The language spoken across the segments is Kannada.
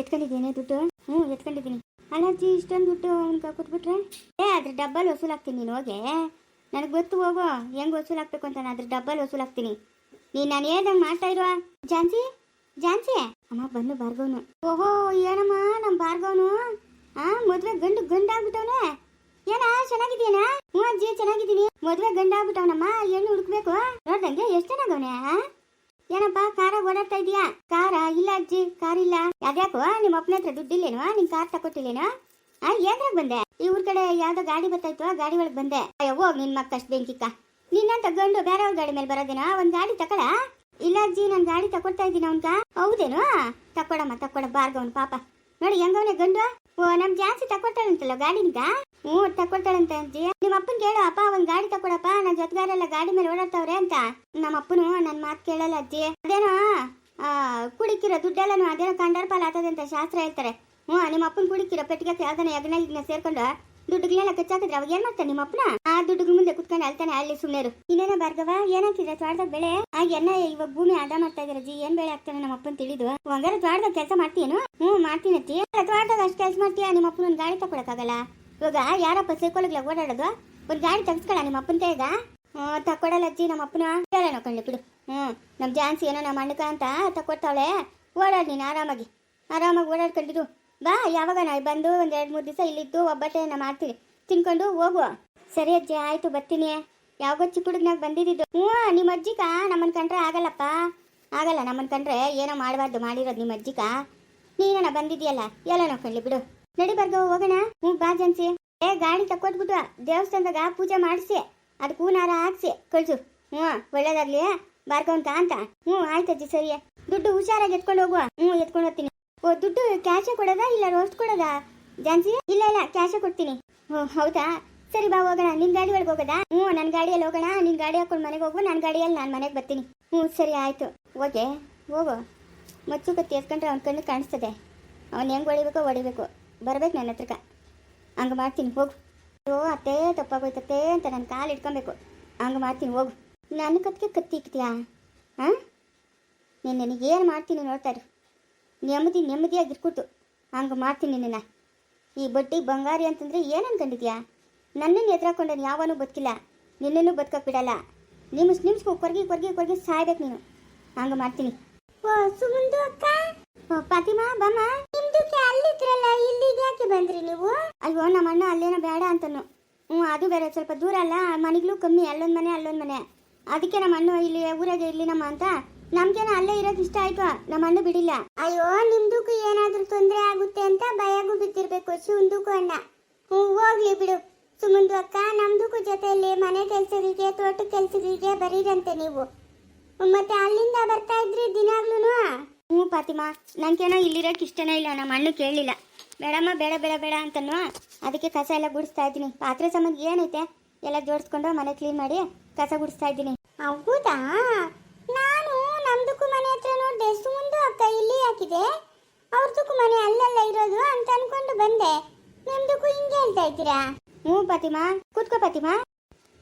ಎತ್ಕೊಂಡಿದ್ದೀನಿ ದುಡ್ಡು? ಹ್ಞೂ, ಎತ್ಕೊಂಡಿದ್ದೀನಿ. ಅಲ್ಲಾಜಿ ಇಷ್ಟೊಂದು ದುಡ್ಡು ಅವ್ನಿಗೆ ಕೊಟ್ಬಿಟ್ರೆ? ಏ, ಅದ್ರ ಡಬ್ಬಲ್ ವಸೂಲಾಗ್ತೀನಿ ನೀನು ಹೋಗೆ. ನನಗೆ ಗೊತ್ತು ಹೋಗೋ, ಹೆಂಗೆ ವಸೂಲಾಗ್ಬೇಕು ಅಂತ ನಾನು ಅದ್ರ ಡಬ್ಬಲ್ ವಸೂಲಾಗ್ತೀನಿ. ನೀನು ನಾನು ಹೇಳ್ದಂಗೆ ಮಾಡ್ತಾ ಇರುವ. ಜಾನ್ಸಿ ಜಾನ್ಸಿ. ಅಮ್ಮ ಬಂದು ಭಾರ್ಗವನು ಓಹೋ, ಏನಮ್ಮ ನಮ್ಮ ಭಾರ್ಗವನು ಆ, ಮೊದಲೇ ಗಂಡು ಗಂಡಾಗ್ಬಿಟ್ಟವನೇ. ಏನ, ಚೆನ್ನಾಗಿದೀಯನಾ ಹ್ಞೂ ಅಜ್ಜಿ ಚೆನ್ನಾಗಿದ್ದೀನಿ ಮದ್ವೆ ಗಂಡಾಗ್ಬಿಟ್ಟವನಮ್ಮ ಹೆಣ್ಣು ಹುಡುಕ್ಬೇಕು ನೋಡ್ದಂಗೆ ಎಷ್ಟು ಚೆನ್ನಾಗವನೆ ಆ ಏನಪ್ಪ ಕಾರ ಓಡಾಡ್ತಾ ಇದೀಯಾ ಕಾರ ಇಲ್ಲ ಇಲ್ಲ. ಅದ್ಯಾಕೋ? ನಿಮ್ಮ ಅಪ್ಪನ ಹತ್ರ ದುಡ್ಡಿಲ್ಲೇನೋ? ನಿನ್ ಕಾರ್ ತಕೊಟ್ಟಿಲ್ಲೇನೋ ಆ ಏನ್ರಾಗ ಬಂದೆ? ಈ ಊರ್ ಕಡೆ ಯಾವ್ದೋ ಗಾಡಿ ಬರ್ತಾಯ್ತು, ಆ ಗಾಡಿ ಒಳಗೆ ಬಂದೆ. ಅಯ್ಯೋ ಹೋಗ್ ನಿನ್ ಮಕ್ಕಷ್ಟು ಬೆಂಕಿಕ್ಕ. ತಗೊಂಡು ಬೇರೆ ಅವ್ರ ಗಾಡಿ ಮೇಲೆ ಬರೋದೇನೋ? ಒಂದ್ ಗಾಡಿ ತಕೊಳ? ಇಲ್ಲ ಅಜ್ಜಿ, ನಾನು ಗಾಡಿ ತಕೊಡ್ತಾ ಇದ್ದೀನಿ ಅವನ್ಕ ಹೌದೇನು? ತಕೊಡಮ್ಮ ತಕೊಡ ಬಾರ್ಗವನ್ ಪಾಪ. ನೋಡಿ, ಹೆಂಗವನೆ ಗಂಡು? ಓ, ನಮ್ ಜಾಸ್ತಿ ತಕೊಡ್ತಾಳಂತಲ್ಲ ಗಾಡಿನಿಗ ಹ್ಞೂ, ತಕೊಳ್ತಾಳಂತ ಅಜ್ಜಿ. ನಿಮ್ಮ ಅಪ್ಪನ ಕೇಳು ಅಪ್ಪ, ಒಂದ್ ಗಾಡಿ ತಕೊಡಪ್ಪ ನನ್ನ ಜೊತೆಗಾರೆಲ್ಲ ಗಾಡಿ ಮೇಲೆ ಓಡಾಡ್ತಾವ್ರೆ ಅಂತ. ನಮ್ಮ ಅಪ್ಪನು ನನ್ನ ಮಾತು ಕೇಳಲ್ಲ ಅಜ್ಜಿ. ಅದೇನೋ? ಕುಡಿಕಿರೋ ದುಡ್ಡೆಲ್ಲನು ಅದೇನೋ ಕಂಡರ್ ಆತದಂತ ಶಾಸ್ತ್ರ ಹೇಳ್ತಾರೆ. ಹ್ಞೂ ನಿಮ್ಮ ಅಪ್ಪನ ಕುಡಿಕಿರೋ ಪೆಟ್ಟಿಗೆ ಯಾವ್ದಾನ ಯಜ್ಞ ಗಿಗ್ನ ಸೇರ್ಕೊಂಡು ದುಡ್ಡುಗಳೆಲ್ಲ ಕಚ್ಚಾಕಿದ್ರೆ ಅವಾಗ ಏನ್ ಮಾಡ್ತಾನೆ ನಿಮ್ಮ ಅಪ್ಪನ? ಆ ದುಡ್ಡುಗಳ ಮುಂದೆ ಕುತ್ಕೊಂಡು ಅಳ್ತಾನೆ ಅಲ್ಲಿ ಸುಮ್ಮನೆ ಇನ್ನೇನ ಭಾರ್ಗವ ಏನಾಕಿದ್ರೆ ತ್ವಾಡ್ದಾಗ ಬೆಳೆ? ಆ ಎನ್ನ ಇವಾಗ ಭೂಮಿ ಅದ ಮಾಡ್ತಾ ಇದ್ರೆ ಜಿ? ಏನ್ ಬೆಳೆ ಆಗ್ತಾನೆ ನಮ್ಮ ಅಪ್ಪನ ತಿಳಿದು? ಹಂಗಾರೆ ತ್ವಾಡ್ದಾಗ ಕೆಲಸ ಮಾಡ್ತೀನು ಹ್ಞೂ ಮಾಡ್ತೀನಿ ಅಲ್ಲ, ತ್ವಾಡ್ದಾಗ ಅಷ್ಟು ಕೆಲಸ ಮಾಡ್ತೀಯ? ನಿಮ್ಮ ಅಪ್ಪನ ಒಂದು ಗಾಡಿ ತಗೊಳಕ್ಕಾಗಲ್ಲ ಇವಾಗ ಯಾರಪ್ಪ ಸೇರ್ಕೊಳಗ್ಲ ಓಡಾಡೋದು? ಒಂದು ಗಾಡಿ ತೆಗ್ಸ್ಕೊಳ ನಿಮ್ಮ ಅಪ್ಪನ ಕೈಗ. ಹ್ಞೂ ತಕೊಡಲ್ಲ ಅಜ್ಜಿ, ನಮ್ಮ ಅಪ್ಪನ ಹೇಳೋಣ ಕಣ್ಣು ಬಿಡು. ಹ್ಞೂ, ನಮ್ಮ ಜಾನ್ಸಿ ಏನೋ ನಮ್ಮ ಅಣ್ಣಕ ಅಂತ ತಕ್ಕೊಡ್ತಾವಳೆ. ಓಡಾಡ್ ನೀನು ಆರಾಮಾಗಿ. ಆರಾಮಾಗಿ ಓಡಾಡ್ಕೊಂಡಿರು ಬಾ, ಯಾವಾಗ ನಾಳೆ ಬಂದು ಒಂದು ಎರಡು ಮೂರು ದಿವಸ ಇಲ್ಲಿದ್ದು ಒಬ್ಬಟ್ಟೆನ ಮಾಡ್ತೀನಿ. ತಿನ್ಕೊಂಡು ಹೋಗುವ. ಸರಿ ಅಜ್ಜಿ, ಆಯಿತು, ಬರ್ತೀನಿ. ಯಾವಾಗ ಚಿಕ್ಕ ಹುಡುಗನಾಗ ಬಂದಿದ್ದು ಹ್ಞೂ, ನಿಮ್ಮ ಅಜ್ಜಿಕ? ನಮ್ಮನ್ ಕಂಡ್ರೆ ಆಗಲ್ಲಪ್ಪ. ಆಗಲ್ಲ, ನಮ್ಮನ್ ಕಂಡ್ರೆ ಏನೋ ಮಾಡಬಾರ್ದು, ಮಾಡಿರೋದು ನಿಮ್ಮ ಅಜ್ಜಿಕ. ನೀನಣ್ಣ ಬಂದಿದ್ಯಲ್ಲ? ಎಲ್ಲ ನೋಡ್ಕೊಳ್ಳಿ ಬಿಡು. ನಡಿ ಬರ್ಗೋ, ಹೋಗೋಣ. ಹ್ಞೂ, ಬಾ ಜನ್ಸಿ. ಏ, ಗಾಡಿ ತಕ್ಕೊಟ್ಬಿಟ್ಟು ದೇವಸ್ಥಾನದಾಗ ಪೂಜೆ ಮಾಡಿಸಿ. ಅದಕ್ಕೆ ಹೂನಾರ ಹಾಕ್ಸಿ, ಕಳಿಸು. ಹ್ಞೂ, ಒಳ್ಳೇದಾಗ್ಲಿ, ಬಾರ್ಕೊಂತ ಅಂತ. ಹ್ಞೂ ಆಯ್ತಜ್ಜಿ ಸರಿ. ದುಡ್ಡು ಹುಷಾರಾಗಿ ಎತ್ಕೊಂಡು ಹೋಗುವ. ಹ್ಞೂ, ಎತ್ಕೊಂಡು ಹೋಗ್ತೀನಿ. ಓ, ದುಡ್ಡು ಕ್ಯಾಶೇ ಕೊಡೋದಾ ಇಲ್ಲ ರೋಸ್ಟ್ ಕೊಡೋದಾ? ಜಾನ್ಸಿ? ಇಲ್ಲ ಇಲ್ಲ ಕ್ಯಾಶೇ ಕೊಡ್ತೀನಿ. ಹ್ಞೂ ಹೌದಾ? ಸರಿ, ಬಾ, ಹೋಗೋಣ. ನಿನ್ ಗಾಡಿ ಒಳಗೆ ಹೋಗೋದಾ? ಹ್ಞೂ ನನ್ನ ಗಾಡಿಯಲ್ಲಿ ಹೋಗೋಣ. ನಿನ್ ಗಾಡಿ ಹಾಕೊಂಡು ಮನೆಗೆ ಹೋಗು. ನನ್ನ ಗಾಡಿಯಲ್ಲಿ ನಾನು ಮನೆಗೆ ಬರ್ತೀನಿ. ಹ್ಞೂ, ಸರಿ, ಆಯ್ತು. ಓಕೆ ಹೋಗು. ಮಚ್ಚು ಕತ್ತಿ ಎತ್ಕೊಂಡ್ರೆ ಅವ್ನ ಕಣ್ಣು ಕಾಣಿಸ್ತದೆ. ಅವ್ನು ಹೆಂಗೆ ಹೊಡಿಬೇಕೋ ಹೊಡಿಬೇಕು. ಬರ್ಬೇಕು ನನ್ನ ಹತ್ರಕ್ಕ. ಹಂಗೆ ಮಾಡ್ತೀನಿ, ಹೋಗು. ಓ ಅತ್ತೇ ತಪ್ಪಾಗೋಯ್ತತ್ತೆ ಅಂತ ನನ್ನ ಕಾಲು ಇಟ್ಕೊಬೇಕು ಹಂಗೆ ಮಾಡ್ತೀನಿ ಹೋಗು. ನನ್ನ ಕತ್ತಿಗೆ ಕತ್ತಿ ಇಕ್ತೀಯಾ ಹಾಂ ನೀನು ನನಗೆ ಏನು ಮಾಡ್ತೀನಿ ನೋಡ್ತಾರೆ ನೆಮ್ಮದಿ ನೆಮ್ಮದಿಯಾಗಿ ಇರ್ಕೊಡ್ತು ಹಂಗೆ ಮಾಡ್ತೀನಿ ನಿನ್ನ. ಈ ಬಡ್ಡಿ ಬಂಗಾರಿ ಅಂತಂದರೆ ಏನು ಅನ್ಕೊಂಡಿದ್ಯಾ ನನ್ನನ್ನು ಎದುರಾಕೊಂಡನು ಯಾವನೂ ಬದುಕಿಲ್ಲ. ನಿನ್ನನ್ನು ಬದುಕಕ್ಕೆ ಬಿಡಲ್ಲ. ನಿಮ್ಸ್ ನಿಮ್ಸ್ಗೆ ಕೊರ್ಗಿ ಕೊರ್ಗಿ ಕೊರ್ಗಿ ಸಾಯ್ಬೇಕು ನೀನು. ಹಂಗೆ ಮಾಡ್ತೀನಿ. ಓ ಸುಮಂದು ಅಕ್ಕ. ಓ ಫಾತಿಮಾ ಬಮ್ಮ. ನಿಮ್ಮದು ಇಲ್ಲಿಗೆ ಯಾಕೆ ಬಂದ್ರಿ ನೀವು? ಅಯ್ಯೋ ನಮ್ಮ ಅಣ್ಣ ಅಲ್ಲೇನೋ ಬೇಡ ಅಂತನು. ಹ್ಞೂ ಅದು ಬೇರೆ. ಸ್ವಲ್ಪ ದೂರ ಅಲ್ಲ ಮನೆಗಳು ಕಮ್ಮಿ ಅಲ್ಲೊಂದು ಮನೆ ಅಲ್ಲೊಂದು ಮನೆ. ಅದಕ್ಕೆ ನಮ್ಮ ಅಣ್ಣ ಇಲ್ಲಿ ಊರಾಗೆ ಇಲ್ಲಿ ನಮ್ಮ ಅಂತ. ನಮ್ಗೇನ ಅಲ್ಲೇ ಇರೋಕೆ ಇಷ್ಟ ಆಯ್ತು ನಮ್ಮ ಅಣ್ಣ ಬಿಡಿಲ್ಲ. ಅಯ್ಯೋ ನಿಮ್ದಕ್ಕೂ ಏನಾದ್ರೂ ತೊಂದರೆ ಆಗುತ್ತೆ ಅಂತ ಭಯಗೂ ಬಿದ್ದಿರ್ಬೇಕು ಶಿವಂದಕ್ಕೂ ಅಣ್ಣ. ಹ್ಞೂ ಹೋಗ್ಲಿ ಬಿಡು. ಸುಮಂದು ಅಕ್ಕ ನಮ್ದಕ್ಕೂ ಜೊತೆಯಲ್ಲಿ ಮನೆ ಕೆಲಸಗಳಿಗೆ ತೋಟ ಕೆಲಸಗಳಿಗೆ ಬರೀರಂತೆ ನೀವು. ಮತ್ತೆ ಅಲ್ಲಿಂದ ಬರ್ತಾ ಇದ್ರಿ ದಿನಾಗ್ಲೂ ಹ್ಞೂ ಫಾತಿಮಾ. ನಂಗೇನೋ ಇಲ್ಲಿರೋಕೆ ಇಷ್ಟನೇ ಇಲ್ಲ ನಮ್ಮ ಅಣ್ಣ ಕೇಳಲಿಲ್ಲ. ಬೇಡಮ್ಮ ಬೇಡ ಬೇಡ ಬೇಡ ಅಂತನು ಅದಕ್ಕೆ ಕಸ ಎಲ್ಲ ಗುಡಿಸ್ತಾ ಇದ್ದೀನಿ. ಪಾತ್ರೆ ಸಂಬಂಧ ಏನೈತೆ? ಎಲ್ಲ ಜೋಡಿಸ್ಕೊಂಡು ಮನೆ ಕ್ಲೀನ್ ಮಾಡಿ ಕಸ ಗುಡಿಸ್ತಾ ಇದ್ದೀನಿ. ಹೌದಾ? ನಾನು ನಮ್ದಕ್ಕೂ ಮನೆ ಹತ್ರ ನೋಡಿದೆ ಸುಂದು ಅಕ್ಕ ಇಲ್ಲಿ ಹಾಕಿದೆ. ಅವ್ರದಕ್ಕೂ ಮನೆ ಅಲ್ಲೆಲ್ಲ ಇರೋದು ಅಂತ ಅನ್ಕೊಂಡು ಬಂದೆ. ನಿಮ್ದಕ್ಕೂ ಹಿಂಗೆ ಹೇಳ್ತಾ ಇದ್ದೀರಾ? ಹ್ಞೂ ಪತಿಮಾ. ಕೂತ್ಕೋ ಪತಿಮಾ.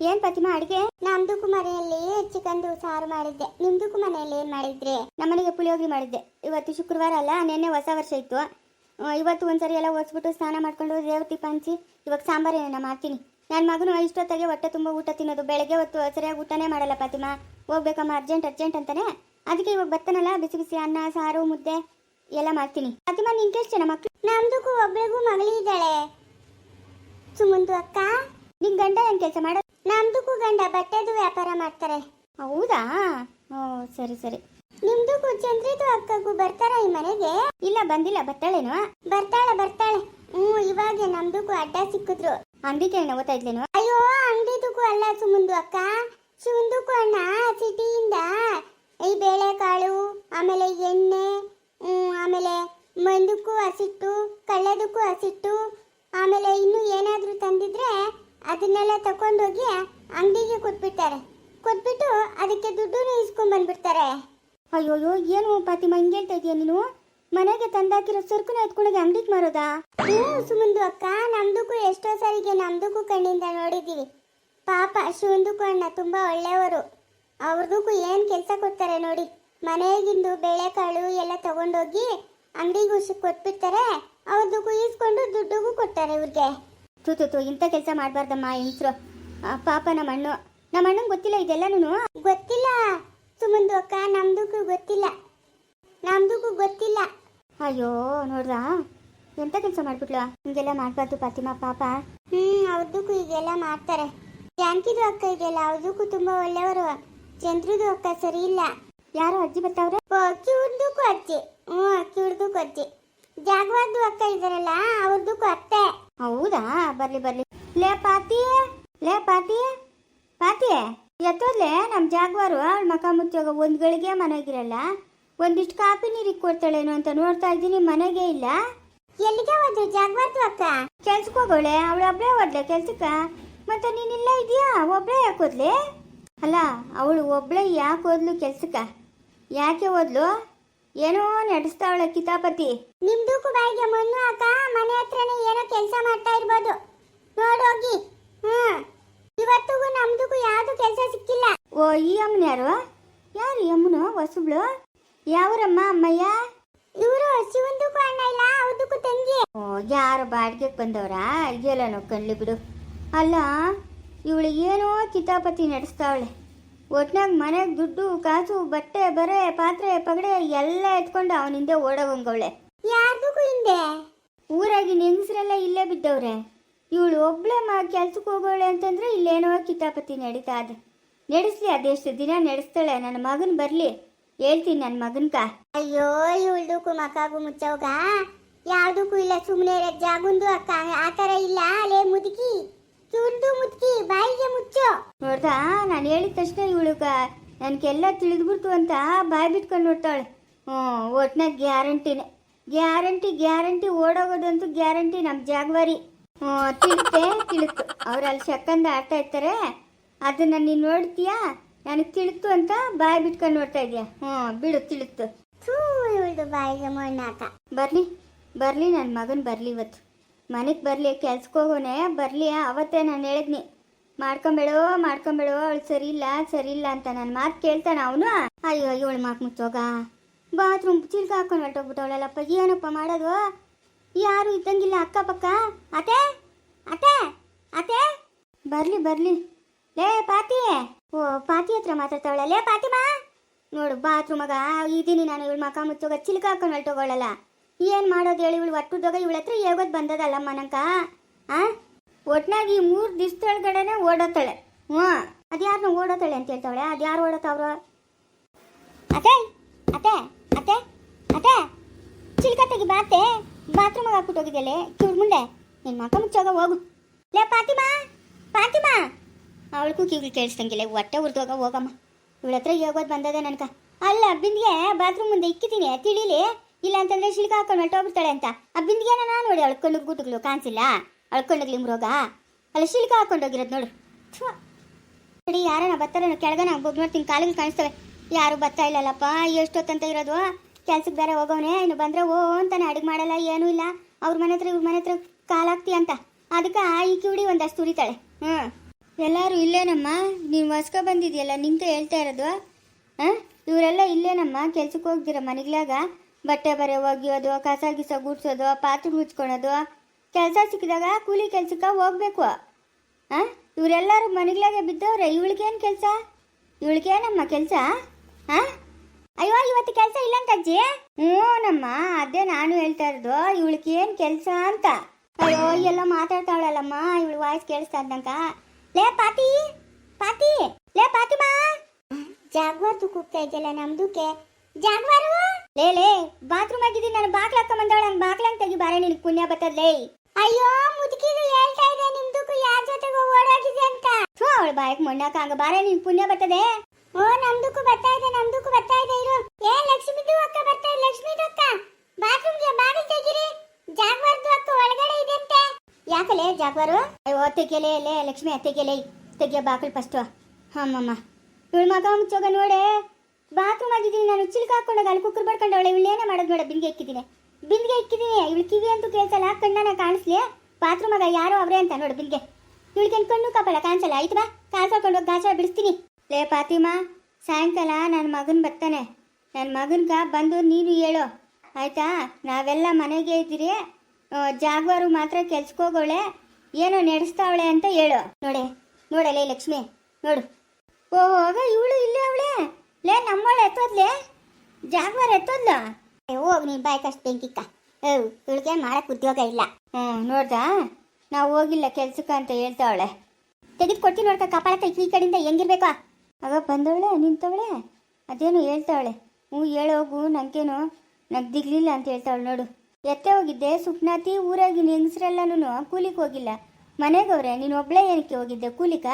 ಏನ್ ಪತಿಮಾ ಅಡಿಗೆ? ನಮ್ದಕ್ಕೂ ಮನೆಯಲ್ಲಿ ಚಿಕನ್ದು ಸಾರು ಮಾಡಿದ್ದೆ. ನಿಮ್ದಕ್ಕೂ ಮನೆಯಲ್ಲಿ ಏನ್ ಮಾಡಿದ್ರಿ? ನಮ್ಮನೆಗೆ ಪುಳಿಯೋಗಿ ಮಾಡಿದ್ದೆ. ಇವತ್ತು ಶುಕ್ರವಾರ ಅಲ್ಲ ನಿನ್ನೆ ಹೊಸ ವರ್ಷ ಇತ್ತು. ಇವತ್ತು ಒಂದ್ಸರಿ ಎಲ್ಲ ಒರೆಸ್ಬಿಟ್ಟು ಸ್ನಾನ ಮಾಡ್ಕೊಂಡು ದೇವತಿ ಪಂಚಿ ಇವಾಗ ಸಾಂಬಾರೇನ ಮಾಡ್ತೀನಿ. ನನ್ನ ಮಗನು ಇಷ್ಟೊತ್ತಾಗೆ ಹೊಟ್ಟೆ ತುಂಬ ಊಟ ತಿನ್ನೋದು. ಬೆಳಗ್ಗೆ ಹೊತ್ತು ಸರಿಯಾಗಿ ಊಟನೇ ಮಾಡಲ್ಲ ಫಾತಿಮಾ. ಹೋಗ್ಬೇಕಮ್ಮ ಅರ್ಜೆಂಟ್ ಅರ್ಜೆಂಟ್ ಅಂತಾನೆ. ಅದಕ್ಕೆ ಇವಾಗ ಬರ್ತಾನಲ್ಲ ಬಿಸಿ ಬಿಸಿ ಅನ್ನ ಸಾರು ಮುದ್ದೆ ಎಲ್ಲ ಮಾಡ್ತೀನಿ. ಫಾತಿಮಾ ನಿಂಗೆ ಎಷ್ಟು ಜನ ಮಕ್ಳು? ನಮ್ದಕ್ಕೂ ಒಬ್ಬಳಿಗೂ ಮಗಳಿದ್ದಾಳೆ ಸುಮಂದು ಅಕ್ಕ? ನಿನ್ ಗಂಡ ಏನ್ ಕೆಲಸ ಮಾಡೋದು ನಮ್ದಕ್ಕೂ ಗಂಡ ಬಟ್ಟೆದು ವ್ಯಾಪಾರ ಮಾಡ್ತಾರೆ. ಹೌದಾ? ಓ ಸರಿ ಸರಿ. ನಿಮ್ದಕ್ಕೂ ಚಂದ್ರಿದು ಅಕ್ಕಗೂ ಬರ್ತಾರ ಈ ಮನೆಗೆ? ಇಲ್ಲ, ಬಂದಿಲ್ಲ, ಬರ್ತಾಳೇನು? ಬರ್ತಾಳೆ ಬರ್ತಾಳೆ. ಹ್ಮ್ ಇವಾಗ ನಮ್ದಕ್ಕೂ ಅಡ್ಡ ಸಿಕ್ಕಿದ್ರು. ಅಂಗಡಿಗೆ ಓದ್ತಾ ಇದ್ಲೇನು? ಅಯ್ಯೋ ಅಂಗಡಿದಕ್ಕೂ ಅಲ್ಲ ಸುಮಂದು ಅಕ್ಕ. ಶಿವಂದಕ್ಕೂ ಅಣ್ಣ, ಸಿಟಿಯಿಂದ. ಈ ಬೇಳೆಕಾಳು, ಆಮೇಲೆ ಎಣ್ಣೆ ಆಮೇಲೆ ಮಂದಕ್ಕೂ ಹಸಿಟ್ಟು ಕಳ್ಳದಕ್ಕೂ ಹಸಿಟ್ಟು, ಆಮೇಲೆ ಇನ್ನು ಏನಾದರೂ ತಂದಿದ್ರೆ ಅದನ್ನೆಲ್ಲ ತಕೊಂಡೋಗಿ ಅಂಗಡಿಗೆ ಕೊಟ್ಬಿಡ್ತಾರೆ. ಕೊಟ್ಬಿಟ್ಟು ಅದಕ್ಕೆ ದುಡ್ಡು ಇಸ್ಕೊಂಡ್ ಬಂದ್ಬಿಡ್ತಾರೆ ಅಯ್ಯೋಯ್ಯೋ ಏನು ಪಾತಿ ಹಿಂಗೆ ಹೇಳ್ತಾ ಇದೀಯ ನೀನು? ಮನೆಗೆ ತಂದಾಕಿರೋ ಸರಕುನ ಎತ್ಕೊಂಡೋಗಿ ಅಂಗಡಿಗೆ ಮಾರೋದಾ? ಸುಮಂದು ಅಕ್ಕ, ನಮ್ದಕ್ಕೂ ಎಷ್ಟೋ ಸಾರಿಗೆ ನಮ್ದಕ್ಕೂ ಕಣ್ಣಿಂದ ನೋಡಿದ್ದೀವಿ. ಪಾಪ ಶಿವಂದಕ್ಕೂ ಅಣ್ಣ ತುಂಬಾ ಒಳ್ಳೆಯವರು. ಅವ್ರದಕ್ಕೂ ಏನು ಕೆಲಸ ಕೊಡ್ತಾರೆ ನೋಡಿ. ಮನೆಗಿಂದು ಬೇಳೆಕಾಳು ಎಲ್ಲ ತಗೊಂಡೋಗಿ ಅಂಗಡಿಗೂ ಕೊಟ್ಬಿಡ್ತಾರೆ. ಅವ್ರದಕ್ಕೂ ಈಸ್ಕೊಂಡು ದುಡ್ಡಿಗೂ ಕೊಡ್ತಾರೆ ಇವ್ರಿಗೆ. ತು ತು ತು ಇಂಥ ಕೆಲಸ ಮಾಡಬಾರ್ದಮ್ಮ ಹೆಂಗ್ಸ್ರು. ಪಾಪ ನಮ್ಮ ಅಣ್ಣು ನಮ್ಮ ಅಣ್ಣಂಗೆ ಗೊತ್ತಿಲ್ಲ ಇದೆಲ್ಲನೂ ಗೊತ್ತಿಲ್ಲ. ಸುಮಂದು ಅಕ್ಕ ನಮ್ದಕ್ಕೂ ಗೊತ್ತಿಲ್ಲ. ನಮ್ದಕ್ಕೂ ಗೊತ್ತಿಲ್ಲ. ಅಯ್ಯೋ, ನೋಡ್ದಾ? ಎಂತ ಕೆಲಸ ಮಾಡ್ಬಿಟ್ಲ? ಹಿಂಗೆಲ್ಲ ಮಾಡ್ಬಾರ್ದು ಫಾತಿಮಾ, ಪಾಪ. ಹ್ಮ್, ಅವ್ರದಕ್ಕೂ ಈಗೆಲ್ಲ ಮಾಡ್ತಾರೆ. ಜಾನಕಿದು ಅಕ್ಕ ಇದೆಯಲ್ಲ ಅವ್ರದಕ್ಕೂ ತುಂಬಾ ಒಳ್ಳೆಯವರು. ಚಂದ್ರದು ಅಕ್ಕ ಸರಿ ಇಲ್ಲ. ಯಾರು, ಅಜ್ಜಿ ಬರ್ತಾವ್ರೆ? ಅಕ್ಕಿ ಕಿವ್ರದಕ್ಕೂ ಅಜ್ಜಿ. ಹ್ಞೂ ಕಿವ್ರದಕ್ಕೂ ಅಜ್ಜಿ. ಜಾಗವಾದ್ದು ಅಕ್ಕ ಇದಾರಲ್ಲ, ಅವ್ರದಕ್ಕೂ ಅತ್ತೆ. ಹೌದಾ? ಬರ್ಲಿ ಬರ್ಲಿ. ಲೇ ಪಾತಿ ಲೇ ಪಾತಿ ಪಾತಿ ಎತ್ತೋದ್ಲೆ ನಮ್ಮ ಜಾಗ್ವಾರು ಅವಳ ಮಕ ಮುಚ್ಚೋಗ ಒಂದು ಗಳಿಗೆ ಮನೆಗಿರಲ್ಲ? ಒಂದಿಷ್ಟು ಕಾಫಿ ನೀರಿಗೆ ಕೊಡ್ತಾಳೇನು ಅಂತ ನೋಡ್ತಾ ಇದ್ದೀನಿ ಮನೆಗೆ ಇಲ್ಲ. ಎಲ್ಲಿಗೆ ಹೋದ್ರು ಜಾಗವಾರ್ದು ಅಕ್ಕ? ಕೆಲ್ಸಕ್ಕೆ ಹೋಗೋಳೆ, ಅವಳು ಒಬ್ಬಳೇ ಹೋದ್ಲೆ ಕೆಲ್ಸಕ್ಕ. ಮತ್ತೆ ನೀನಿಲ್ಲ ಇದೆಯಾ? ಒಬ್ಬಳೇ ಯಾಕೆ ಹೋದ್ಲೆ? ಅಲ್ಲ, ಅವಳು ಒಬ್ಬಳೇ ಯಾಕೆ ಹೋದ್ಲು ಕೆಲ್ಸಕ್ಕ? ಯಾಕೆ ಹೋದ್ಲು? ಏನೋ ನಡೆಸ್ತಾವಳ ಕಿತಾಪತಿ. ನಿಮ್ದು ಬಾಯಿಗೆ ಮಣ್ಣು ಅಕ್ಕ? ಮನೆ ಹತ್ರನೇ ಏನೋ ಕೆಲಸ ಮಾಡ್ತಾ ಇರ್ಬೋದು. ನೋಡೋಗಿ. ಹ್ಮ್. ಇವತ್ತಿಗೂ ನಮ್ದಕ್ಕೂ ಯಾವ್ದು ಕೆಲಸ ಸಿಕ್ಕಿಲ್ಲ. ಓ ಈ ಅಮ್ಮನ ಯಾರು? ಯಾರು ಅಮ್ಮನು ಹೊಸಬ್ಳು? ಯಾವರಮ್ಮ ಅಮ್ಮಯ್ಯ? ಇವರು ಶಿವಂದಕ್ಕೂ ಅಣ್ಣ ಇಲ್ಲ ಅವ್ದಕ್ಕೂ ತಂಗಿ. ಓ ಯಾರು ಬಾಡಿಗೆಗೆ ಬಂದವರಾ? ಇದೆಯಲ್ಲ ನೋಡ್ಕೊಂಡ್ಲಿ ಬಿಡು. ಅಲ್ಲ ಇವಳು ಏನೋ ಕಿತಾಪತಿ ನಡೆಸ್ತಾವಳೆ. ಒಟ್ನಾಗ ಮನೆಗೆ ದುಡ್ಡು ಕಾಸು ಬಟ್ಟೆ ಬರೆ ಪಾತ್ರೆ ಪಗಡೆ ಎಲ್ಲ ಎತ್ಕೊಂಡು ಅವನಿಂದೆ ಓಡೋಗಂಗವಳೆ ಯಾರ್ದಕ್ಕೂ ಹಿಂದೆ? ಊರಾಗಿನ ಹೆಂಗಸ್ರೆಲ್ಲ ಇಲ್ಲೇ ಬಿದ್ದವ್ರೆ. ಇವಳು ಒಬ್ಳೆ ಮಾ ಕೆಲ್ಸಕ್ಕೆ ಹೋಗೋಳೆ ಅಂತಂದ್ರೆ ಇಲ್ಲೇನೋ ಕಿತಾಪತಿ ನಡೀತಾ ಅದ ನಡೆಸ್ಲಿ ಅದೆಷ್ಟು ದಿನ ನಡೆಸ್ತಾಳೆ. ನನ್ನ ಮಗನ್ ಬರ್ಲಿ. ಹೇಳ್ತೀನಿ ನನ್ನ ಮಗನ್ಕ. ಅಯ್ಯೋ ಇವಳ್ದಕ್ಕೂ ಮಕಾಗೂ ಮುಚ್ಚವಾಗ ಯಾವ್ದಕ್ಕೂ ಇಲ್ಲ ಸುಮ್ಮನೆ ಜಾಗುಂದು ಅಕ್ಕ. ಆ ಥರ ಇಲ್ಲ ಅಲೇ ಮುದುಕಿ. ಚೂರ್ದು ಮುದುಕಿ ಬಾಯಿಗೆ ಮುಚ್ಚು. ನೋಡ್ದಾ ನಾನು ಹೇಳಿದ ತಕ್ಷಣ ಇವಳುಗ ನನಗೆಲ್ಲ ತಿಳಿದ್ಬಿಡ್ತು ಅಂತ ಬಾಯಿ ಬಿಟ್ಕೊಂಡು ನೋಡ್ತಾಳೆ ಹ್ಞೂ ಒಟ್ನಾಗ ಗ್ಯಾರಂಟಿನೇ. ಗ್ಯಾರಂಟಿ ಗ್ಯಾರಂಟಿ ಓಡೋಗೋದಂತೂ ಗ್ಯಾರಂಟಿ ನಮ್ಮ ಜಾಗವಾರಿ. ತಿಳಿತೆ ತಿಳಿತು ಅವ್ರು ಅಲ್ಲಿ ಶಕ್ಕಂದ ಆಟ ಇರ್ತಾರೆ. ಅದನ್ನ ನೀನು ನೋಡ್ತೀಯಾ? ನನಗೆ ತಿಳಿತು ಅಂತ ಬಾಯಿ ಬಿಟ್ಕೊಂಡು ನೋಡ್ತಾ ಇದೀಯ? ಹ್ಞೂ ಬಿಡು ತಿಳಿತು ಬಾಯಿಗೆ ಮಣ್ಣಾಕ ಬರಲಿ ಬರಲಿ ನನ್ನ ಮಗನ ಬರಲಿ ಇವತ್ತು. ಮನೆಗೆ ಬರಲಿ ಕೆಲ್ಸಕ್ಕೆ ಹೋಗೋನೆ ಬರಲಿ ಅವತ್ತೇ ನಾನು ಹೇಳಿದ್ನಿ. ಮಾಡ್ಕೊಂಬೇಡೋ ಮಾಡ್ಕೊಂಬೇಡೋ ಅವಳು ಸರಿ ಇಲ್ಲ ಸರಿ ಇಲ್ಲ ಅಂತ ನನ್ನ ಮಾತು ಕೇಳ್ತಾನ ಅವನು. ಅಯ್ಯೋ ಇವಳು ಮಾತು ಮುಚ್ಚೋಗ? ಬಾತ್ರೂಮ್ ಚಿಲ್ಕ ಹಾಕೊಂಡು ಹೊರಟೋಗ್ಬಿಟ್ಟವಳಲ್ಲಪ್ಪ ಏನಪ್ಪ ಮಾಡೋದು? ಯಾರು ಇದ್ದಂಗಿಲ್ಲ ಅಕ್ಕಪಕ್ಕ. ಅತೆ ಅತೆ ಅತೆ ಬರಲಿ ಬರಲಿ. ಲೇ, ಪಾತಿ. ಓ, ಪಾತಿ ಹತ್ರ ಮಾತಾಡ್ತಾವಳ. ಲೇ ಪಾತಿ ಮಾ ನೋಡು ಬಾತ್ರೂಮಾಗ ಇದೀನಿ ನಾನು ಇವಳು ಮಕ ಮುಚ್ಚೋಗ ಚಿಲ್ಕ ಹಾಕೊಂಡು ಹೊರಟೋಗೋಳಲ್ಲ ಏನು ಮಾಡೋದು ಹೇಳಿ, ಇವಳು ಒಟ್ಟುದೋಗ ಇವಳ ಹತ್ರ ಹೇಗೋದು ಬಂದದಲ್ಲಮ್ಮ ನಂಕ? ಆ? ಒಟ್ನಾಗಿ ಈ ಮೂರು ದಿವಸದೊಳಗಡೆನೆ ಓಡೋತಾಳೆ. ಹ್ಞೂ. ಅದ್ಯಾರನ್ನ ಓಡೋತಾಳೆ ಅಂತ ಹೇಳ್ತಾವಳೆ. ಅದ್ಯಾರು ಓಡೋತಾವ್ರು? ಅತೆ ಅತೆ ಅತೆ ಅತ್ತೆ. ಚಿಲ್ಕ ತೆಗಿ, ಬಾತೆ. ಬಾತ್ರೂಮಾಗ ಹಾಕ್ಬಿಟ್ಟು ಹೋಗಿದ್ದೆಲೆ ಕಿವ್ರ ಮುಂದೆ. ನಿನ್ನ ಮಕ್ಕ ಮುಚ್ಚೋಗ ಹೋಗು. ಲೇ, ಪಾತಿಮಾ! ಪಾತಿಮಾ! ಅವಳಿಗೂ ಕಿವಿಗಳು ಕೇಳಿಸ್ತಂಗಿಲ್ಲ ಹೊಟ್ಟೆ ಹೋಗ ಹೋಗಮ್ಮ. ಇವಳ ಹತ್ರ ಹೋಗೋದು ಬಂದದೆ ನನ್ಕ. ಅಲ್ಲ ಬಿಂದಿಗೆ ಬಾತ್ರೂಮ್ ಮುಂದೆ ಇಕ್ಕಿದ್ದೀನಿ ತಿಳಿಲಿ. ಇಲ್ಲ ಅಂತಂದ್ರೆ ಶಿಲ್ಕ ಹಾಕೊಂಡು ಹೊರಟೋಗ್ಬಿಡ್ತಾಳೆ ಅಂತ. ಆ ನಾನು ನೋಡಿ ಅವಳ ಕಣ್ಣು ಗುಟ್ಟುಗಳು ಕಾಣಿಸಿಲ್ಲ. ಅವಳ ಕಣ್ಣಿಗೆ ರೋಗ. ಅಲ್ಲ, ಶಿಲ್ಕ ಹಾಕೊಂಡು ಹೋಗಿರೋದು ನೋಡು. ಸರಿ ಯಾರನ್ನ ಬರ್ತಾರೇನೋ ಕೆಳಗನ ಹೋಗಿ ನೋಡ್ತೀನಿ. ಕಾಲಿಗೆ ಕಾಣಿಸ್ತವೆ. ಯಾರು ಬರ್ತಾ ಇಲ್ಲಲ್ಲಪ್ಪ, ಎಷ್ಟೊತ್ತಂತ ಇರೋದು? ಕೆಲ್ಸಕ್ಕೆ ಬೇರೆ ಹೋಗೋನೆ ಇನ್ನು ಬಂದ್ರೆ ಓ ಅಂತಾನೆ ಅಡುಗೆ ಮಾಡಲ್ಲ, ಏನೂ ಇಲ್ಲ. ಅವ್ರ ಮನೆ ಹತ್ರ ಇವ್ರ ಮನೆ ಹತ್ರ ಕಾಲಾಗ್ತಿ ಅಂತ. ಅದಕ್ಕೆ ಈ ಕಿವಿಡಿ ಒಂದಷ್ಟು ತುರಿತಾಳೆ. ಹ್ಞೂ. ಎಲ್ಲರೂ ಇಲ್ಲೇನಮ್ಮ? ನೀನು ಹೊಸ್ಕ ಬಂದಿದ್ಯಲ್ಲ, ನಿಂತ ಹೇಳ್ತಾ ಇರೋದು? ಹಾಂ? ಇವರೆಲ್ಲ ಇಲ್ಲೇನಮ್ಮ? ಕೆಲ್ಸಕ್ಕೆ ಹೋಗ್ದಿರ ಮನೆಗ್ಲಾಗ ಬಟ್ಟೆ ಬರೆ ಒಗೆಯೋದು ಕಸ ಗಿಸ ಗುಡ್ಸೋದು, ಪಾತ್ರೆ ಮುಚ್ಕೊಳೋದು ಕೆಲಸ ಸಿಕ್ಕಿದಾಗ ಕೂಲಿ ಕೆಲ್ಸಕ್ಕೆ ಹೋಗ್ಬೇಕು. ಆ ಇವರೆಲ್ಲರೂ ಮನೆಗ್ಲಾಗೆ ಬಿದ್ದವ್ರೆ, ಇವಳಿಗೇನು ಕೆಲಸ? ಇವಳಿಗೇನಮ್ಮ ಕೆಲಸ? ಆ ಅಯ್ಯೋ ಇವತ್ತು ಕೆಲಸ ಇಲ್ಲಂತ ಅಜ್ಜಿ? ಹ್ಞೂ ನಮ್ಮ ಅದೇ ನಾನು ಹೇಳ್ತಾ ಇರೋದು ಇವಳಿಗೆ ಏನು ಕೆಲಸ ಅಂತ. ಅಯ್ಯೋ ಎಲ್ಲ ಮಾತಾಡ್ತಾವಳಲ್ಲಮ್ಮ ಇವಳು ವಾಯ್ಸ್ ಕೇಳಿಸ್ತಾ ಇದ್ದಂಕ ಲೇ ಪಾತಿ ಪಾತಿ ಲೇ ಪಾತಿಮಾ. ಜಾಗ್ವಾರ್ದು ಕೂಗ್ತಾ ಇದೆಯಲ್ಲ ನಮ್ದುಕ್ಕೆ? ಜಾಗ್ವಾರು? ಲೇ ಲೇ ಬಾತ್ರೂಮ್ ಆಗಿದ್ದೀನಿ ನಾನು ಬಾಕ್ಲ ಹಾಕ ಬಂದವಳ ನನ್ನ ಬಾಗ್ಲಂಗ್ ತೆಗಿ ಬಾರೆ ನಿನ್ ಪುಣ್ಯ ಲೇ. ಅಯ್ಯೋ ಮುದುಕಿದು ಹೇಳ್ತಾ ಇದೆ ನಿಮ್ದು ಯಾರ ಜೊತೆಗೆ ಓಡಾಗಿದೆ ಅಂತ. ಅವಳು ಅವಳ ಬಾಯಕ್ ಮೊಣ್ಣಾಕ ಹಂಗ ಬಾರೆ ನಿನ್ ಪುಣ್ಯ ಬರ್ತದೆ. ಓ, ನಮ್ದುಕ್ಕೂ ಬರ್ತಾ ಇದೆ, ನಮ್ದಕ್ಕೂ ಬರ್ತಾ ಇದೆ, ಇರು. ಏ, ಲಕ್ಷ್ಮಿದು ಅಕ್ಕ ಬರ್ತಾ ಇದೆ, ಲಕ್ಷ್ಮಿದು ಅಕ್ಕ. ಬಾತ್ರೂಮ್ಗೆ ಬಾಗಿಲು ತೆಗಿರಿ. ಜಾಗ್ವಾರ್ದು ಅಕ್ಕ ಒಳಗಡೆ ಇದೆ ಅಂತೆ. ಯಾಕಲೇ ಜಾಗ್ವಾರು? ಅಯ್ಯೋ ತೆಗಿಯಲೇ ಲೇ ಲಕ್ಷ್ಮಿ ತೆಗಿಯಲೇ. ತೆಗಿಯ ಬಾಕಲ್ ಫಸ್ಟು ಹಮ್ಮಮ್ಮ. ಇವಳ ಮಗ ಮುಚ್ಚೋಗ ನೋಡೆ. ಬಾತ್ರೂಮ್ ಆಗಿದ್ದೀನಿ, ನಾನು ಚಿಲ್ಕ ಹಾಕೊಂಡಾಗ ಅಲ್ಲಿ ಕುಕ್ಕರ್ ಬಡ್ಕೊಂಡವಳೆ ಇವಳೇನೇ ಮಾಡೋದು ನೋಡ, ಬಿಂದಿಗೆ ಇಕ್ಕಿದ್ದೀನಿ. ಬಿಂದಿಗೆ ಇಕ್ಕಿದ್ದೀನಿ, ಇವಳು ಕಿವಿ ಅಂತೂ ಕೇಳ್ಸಲ್ಲ ಕಣ್ಣನ ಕಾಣಿಸ್ಲಿ. ಬಾತ್ರೂಮಾಗ ಯಾರೋ ಅವ್ರೆ ಅಂತ ನೋಡು, ಬಿಂದಿಗೆ. ಇವಳಿಗೆ ಕಣ್ಣು ಕಪ್ಪಲ್ಲ ಕಾಣಿಸಲ್ಲ? ಆಯ್ತು ಬಾ ಕಾಸು ಹಾಕೊಂಡು ಗಾಸ ಬಿಡಿಸ್ತೀನಿ. ಲೇ ಪಾತಿಮಾ ಸಾಯಂಕಾಲ ನನ್ನ ಮಗನ ಬರ್ತಾನೆ. ನನ್ನ ಮಗನ್ಗ ಬಂದು ನೀನು ಹೇಳು. ಆಯ್ತಾ? ನಾವೆಲ್ಲ ಮನೆಗೆ ಇದ್ದೀರಿ. ಜಾಗವಾರು ಮಾತ್ರ ಕೆಲ್ಸಕ್ಕೋಗವಳೆ ಏನೋ ನಡೆಸ್ತಾವಳೆ ಅಂತ ಹೇಳು. ನೋಡೆ ಲೇ ಲಕ್ಷ್ಮಿ, ನೋಡು. ಓಹೋಗ ಹೋಗ ಇವಳು ಇಲ್ಲೇ ಅವಳೆ? ಲೇ, ನಮ್ಮವಳು ಎತ್ತೋದ್ಲೆ? ಜಾಗ್ವಾರ್ ಎತ್ತೋದ್ಲ? ಹೋಗ್ ನೀನ್ ಬಾಯ್ ಕಷ್ಟ ಬೆಂಕಿಕ್ಕ. ಓ ಇವಳಿಗೆ ಮಾಡಕ್ ಉದ್ಯೋಗ ಇಲ್ಲ. ಹ್ಞೂ ನೋಡ್ದಾ? ನಾವು ಹೋಗಿಲ್ಲ ಕೆಲ್ಸಕ್ಕೆ ಅಂತ ಹೇಳ್ತಾವಳೆ. ತೆಗೆದು ಕೊಡ್ತೀನಿ ನೋಡ್ಕ ಕಪಾಳ ಈ ಕಡೆಯಿಂದ ಹೆಂಗಿರ್ಬೇಕು? ಆಗ ಬಂದವಳೆ, ನಿಂತವಳೆ? ಅದೇನು ಹೇಳ್ತಾವಳೆ. ಹ್ಞೂ ಹೇಳೋಗು ನನಗೇನು ನಂಗೆ ದಿಗ್ಲಿಲ್ಲ ಅಂತ ಹೇಳ್ತಾವಳೆ ನೋಡು. ಎತ್ತೆ ಹೋಗಿದ್ದೆ, ಸುಪ್ನಾತಿ ಊರಾಗಿನ ಹೆಂಗಸ್ರೆಲ್ಲನೂ ಕೂಲಿಗೆ ಹೋಗಿಲ್ಲ. ಮನೆಗವ್ರೆ, ನೀನು ಒಬ್ಳೆ ಏನಕ್ಕೆ ಹೋಗಿದ್ದೆ ಕೂಲಿಕ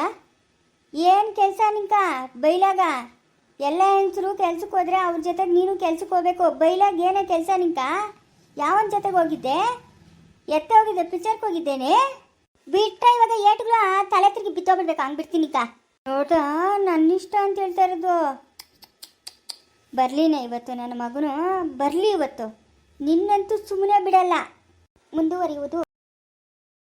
ಏನು ಕೆಲಸ ನಿಂಕ? ಬೈಲಾಗ? ಎಲ್ಲ ಹೆಂಗಸರು ಕೆಲ್ಸಕ್ಕೆ ಹೋದ್ರೆ ಅವ್ರ ಜೊತೆಗೆ ನೀನು ಕೆಲ್ಸಕ್ಕೆ ಹೋಗ್ಬೇಕು. ಬೈಲಾಗ ಏನೇ ಕೆಲಸ ನಿಂಕ? ಯಾವನ ಜೊತೆಗೆ ಹೋಗಿದ್ದೆ? ಎತ್ತೆ ಹೋಗಿದ್ದೆ ಪಿಕ್ಚರ್ಗೆ ಹೋಗಿದ್ದೇನೆ? ಬಿಟ್ಟ ಇವಾಗ ಏಟ್ಗಳು ತಲೆ ತಿರುಗಿ ಬಿತ್ತೋಗ್ಬಿಡ್ಬೇಕು ಹಂಗ್ ಬಿಡ್ತೀನಿಕ್ಕ ನೋಡ್ತಾ ನನ್ನ ಇಷ್ಟ ಅಂತ ಹೇಳ್ತಾ ಇರೋದು. ಬರ್ಲಿನೇ ಇವತ್ತು ನನ್ನ ಮಗನು. ಬರಲಿ ಇವತ್ತು. ನಿನ್ನಂತೂ ಸುಮ್ಮನೆ ಬಿಡಲ್ಲ. ಮುಂದುವರಿಯುವುದು